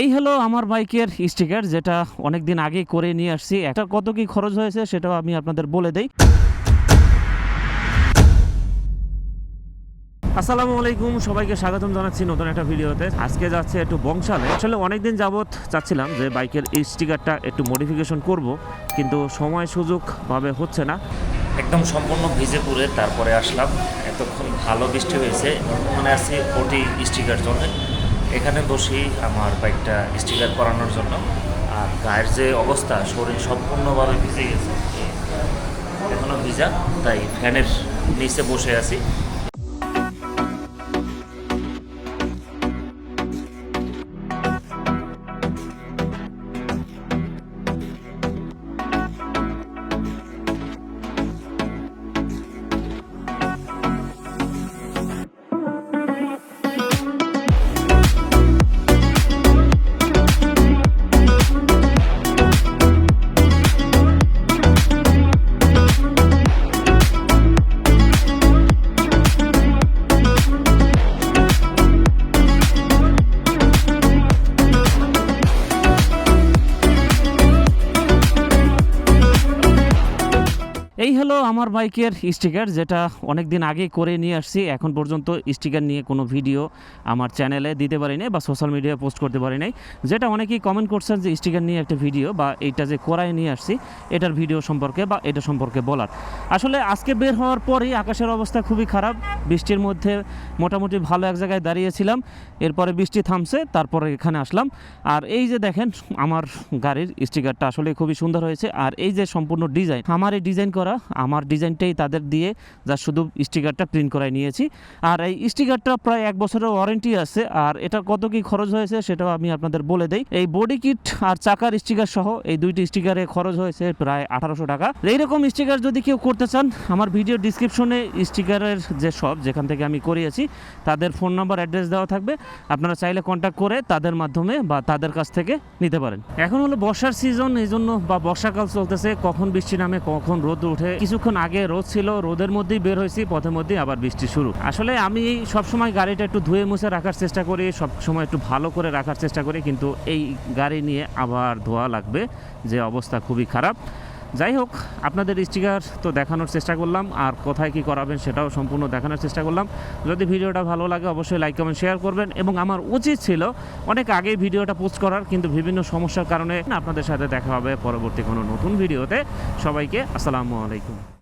এই হলো আমার বাইকের স্টিকার, যেটা অনেক দিন আগে করে নিয়ে আসছি। একটা কত কি খরচ হয়েছে সেটাও আমি আপনাদের বলে দেই। আসসালামু আলাইকুম, সবাইকে স্বাগতম জানাচ্ছি নতুন একটা ভিডিওতে। আজকে যাচ্ছে একটু বংশালে। আসলে অনেকদিন যাবৎ চাচ্ছিলাম যে বাইকের এই স্টিকারটা একটু মডিফিকেশন করব, কিন্তু সময় সুযোগ ভাবে হচ্ছে না। একদম সম্পূর্ণ ভিজে পুরে তারপরে আসলাম। এতক্ষণ ভালো বৃষ্টি হয়েছে। মনে আছে ওটি স্টিকার জন্য। এখানে বসেই আমার বাইকটা স্টিকার করানোর জন্য। আর গায়ের যে অবস্থা, শরীর সম্পূর্ণভাবে ভিজে গেছে। এখনও ভিজা, তাই ফ্যানের নিচে বসে আছি। এই হলো আমার বাইকের স্টিকার, যেটা অনেক দিন আগে করে নিয়ে আসছি। এখন পর্যন্ত স্টিকার নিয়ে কোনো ভিডিও আমার চ্যানেলে দিতে পারি নাই বা সোশ্যাল মিডিয়ায় পোস্ট করতে পারি নাই। যেটা অনেকেই কমেন্ট করছেন যে স্টিকার নিয়ে একটা ভিডিও বা এইটা যে করায় নিয়ে আসছি, এটার ভিডিও সম্পর্কে বা এটা সম্পর্কে বলার। আসলে আজকে বের হওয়ার পরেই আকাশের অবস্থা খুবই খারাপ। বৃষ্টির মধ্যে মোটামুটি ভালো এক জায়গায় দাঁড়িয়েছিলাম। এরপরে বৃষ্টি থামছে, তারপরে এখানে আসলাম। আর এই যে দেখেন, আমার গাড়ির স্টিকারটা আসলে খুবই সুন্দর হয়েছে। আর এই যে সম্পূর্ণ ডিজাইন, আমার এই ডিজাইন করা আমার ডিজাইনটাই তাদের দিয়ে যা শুধু স্টিকারটা প্রিন্ট করাই নিয়েছি। আর এই স্টিকারটা প্রায় এক বছরের ওয়ারেন্টি আছে। আর এটা কত কি খরচ হয়েছে সেটাও আমি আপনাদের বলে দেই। এই বডি কিট আর চাকার স্টিকার সহ এই দুইটি স্টিকারে খরচ হয়েছে প্রায় আঠারোশো টাকা। এইরকম স্টিকার যদি কেউ করতে চান, আমার ভিডিও ডিসক্রিপশনে স্টিকারের যে শপ যেখান থেকে আমি করিয়েছি, তাদের ফোন নাম্বার অ্যাড্রেস দেওয়া থাকবে। আপনারা চাইলে কন্ট্যাক্ট করে তাদের মাধ্যমে বা তাদের কাছ থেকে নিতে পারেন। এখন হলো বর্ষার সিজন এই জন্য বা বর্ষাকাল চলতেছে, কখন বৃষ্টি নামে, কখন রোদ উঠে কিছুক্ষণ আগে রোদ ছিল, রোদের মধ্যেই বের হয়েছি, পথের মধ্যেই আবার বৃষ্টি শুরু। আসলে আমি সবসময় গাড়িটা একটু ধুয়ে মুছে রাখার চেষ্টা করি সব সময় একটু ভালো করে রাখার চেষ্টা করি, কিন্তু এই গাড়ি নিয়ে আবার ধোয়া লাগবে, যে অবস্থা খুবই খারাপ। যাই হোক, আপনাদের স্টিকার তো দেখানোর চেষ্টা করলাম, আর কোথায় কি করাবেন সেটাও সম্পূর্ণ দেখানোর চেষ্টা করলাম। যদি ভিডিওটা ভালো লাগে, অবশ্যই লাইক কমেন্ট শেয়ার করবেন, এবং আমার উচিত ছিল অনেক আগে ভিডিওটা পোস্ট করার, কিন্তু বিভিন্ন সমস্যার কারণে আপনাদের সাথে দেখা হবে পরবর্তী কোনো নতুন ভিডিওতে। সবাইকে আসসালামু আলাইকুম।